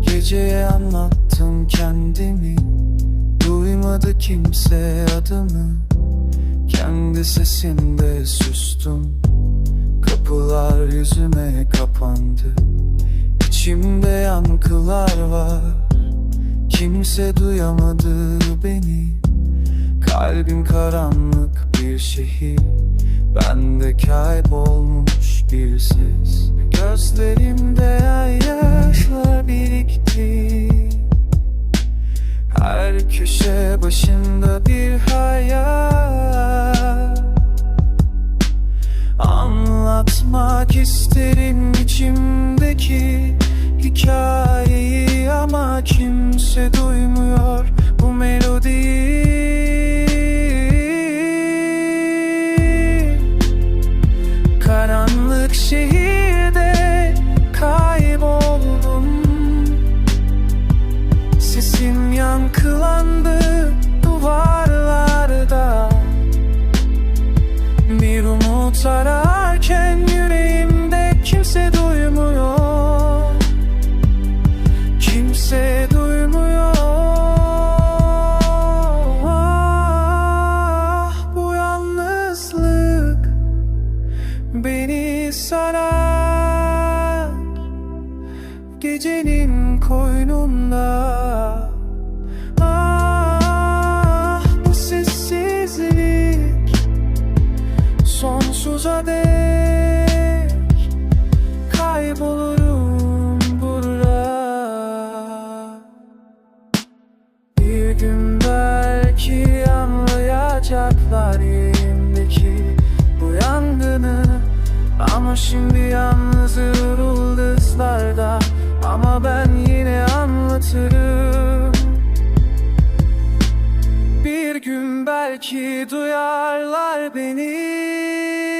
Geceye anlattım kendimi. Duymadı kimse adımı. Kendi sesimde sustum. Kapılar yüzüme kapandı. İçimde yankılar var. Kimse duyamadı beni. Kalbim karanlık bir şehir. Bende kaybolmuş bir ses. Gözlerimde yaşlar birikti. Her köşe başında bir hayal. Anlatmak isterim içimdeki hikayeyi ama kimse duymuyor bu melodiyi yankılandı duvarlarda. Bir umut ararken yüreğimde kimse duymuyor. Kimse duymuyor. Ah, Bu yalnızlık beni sarar. Gecenin koynunda Sonsuza dek Kaybolurum burada. Bir gün belki anlayacaklar yüreğimdeki bu yangını. Ama şimdi yalnız yıldızlarda Ama ben yine anlatırım. Bir gün belki duyarlar beni